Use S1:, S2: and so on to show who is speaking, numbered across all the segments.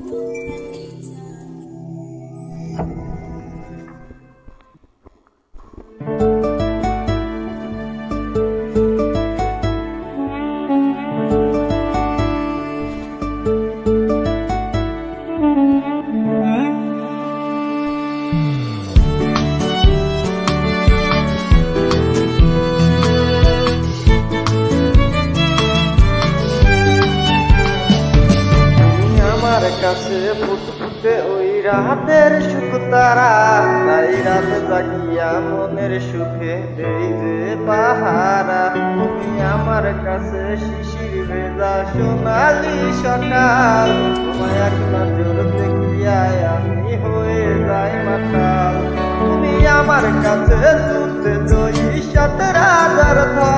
S1: Thank you. আকাশে ফুটফুটে ওই রাতের সুখ তারা। তাই রাত জাগিয়া মনের সুখে দেই যে পাহারা। তুমি আমার কাছে শিশির ভেজা সোনালি সকাল। তোমায় এক নজর দেখিয়া আমি হয়ে যাই মাতাল। তুমি আমার কাছে দুধ দই সাত রাজার ধর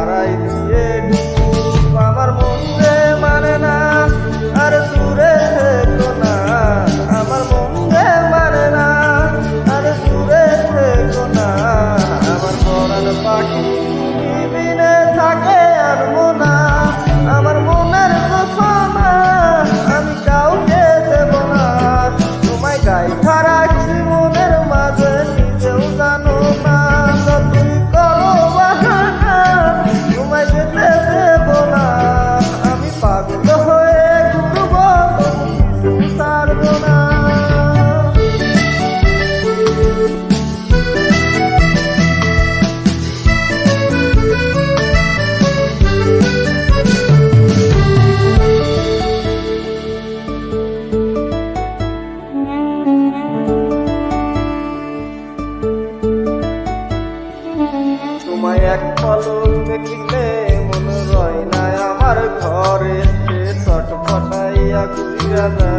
S1: থাকে আর মনা Yeah.